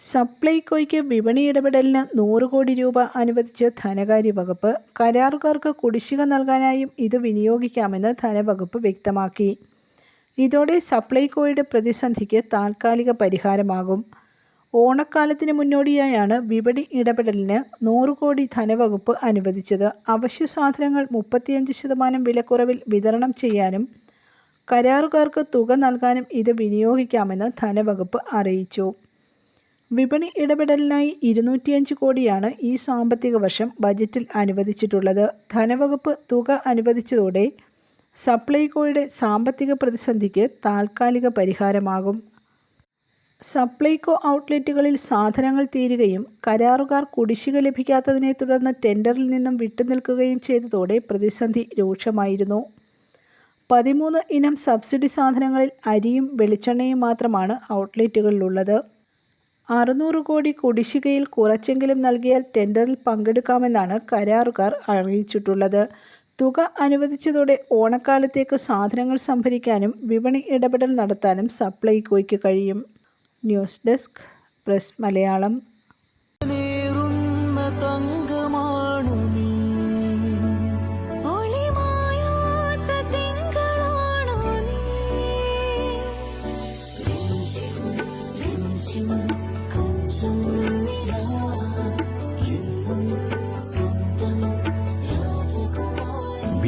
സപ്ലൈകോയ്ക്ക് വിപണി ഇടപെടലിന് നൂറ് കോടി രൂപ അനുവദിച്ച് ധനകാര്യ വകുപ്പ് കരാറുകാർക്ക് കുടിശ്ശിക നൽകാനായും ഇത് വിനിയോഗിക്കാമെന്ന് ധനവകുപ്പ് വ്യക്തമാക്കി. ഇതോടെ സപ്ലൈകോയുടെ പ്രതിസന്ധിക്ക് താൽക്കാലിക പരിഹാരമാകും. ഓണക്കാലത്തിന് മുന്നോടിയായാണ് വിപണി ഇടപെടലിന് നൂറ് കോടി ധനവകുപ്പ് അനുവദിച്ചത്. അവശ്യ സാധനങ്ങൾ മുപ്പത്തിയഞ്ച് ശതമാനം വിലക്കുറവിൽ വിതരണം ചെയ്യാനും കരാറുകാർക്ക് തുക നൽകാനും ഇത് വിനിയോഗിക്കാമെന്ന് ധനവകുപ്പ് അറിയിച്ചു. വിപണി ഇടപെടലിനായി ഇരുന്നൂറ്റിയഞ്ച് കോടിയാണ് ഈ സാമ്പത്തിക വർഷം ബജറ്റിൽ അനുവദിച്ചിട്ടുള്ളത്. ധനവകുപ്പ് തുക അനുവദിച്ചതോടെ സപ്ലൈകോയുടെ സാമ്പത്തിക പ്രതിസന്ധിക്ക് താൽക്കാലിക പരിഹാരമാകും. സപ്ലൈകോ ഔട്ട്ലെറ്റുകളിൽ സാധനങ്ങൾ തീരുകയും കരാറുകാർ കുടിശ്ശിക ലഭിക്കാത്തതിനെ തുടർന്ന് ടെൻഡറിൽ നിന്നും വിട്ടുനിൽക്കുകയും ചെയ്തതോടെ പ്രതിസന്ധി രൂക്ഷമായിരുന്നു. പതിമൂന്ന് ഇനം സബ്സിഡി സാധനങ്ങളിൽ അരിയും വെളിച്ചെണ്ണയും മാത്രമാണ് ഔട്ട്ലെറ്റുകളിലുള്ളത്. അറുന്നൂറ് കോടി കുടിശ്ശികയിൽ കുറച്ചെങ്കിലും നൽകിയാൽ ടെൻഡറിൽ പങ്കെടുക്കാമെന്നാണ് കരാറുകാർ അറിയിച്ചിട്ടുള്ളത്. തുക അനുവദിച്ചതോടെ ഓണക്കാലത്തേക്ക് സാധനങ്ങൾ സംഭരിക്കാനും വിപണി ഇടപെടൽ നടത്താനും സപ്ലൈകോയ്ക്ക് കഴിയും. News desk press Malayalam. രാജകുമാരി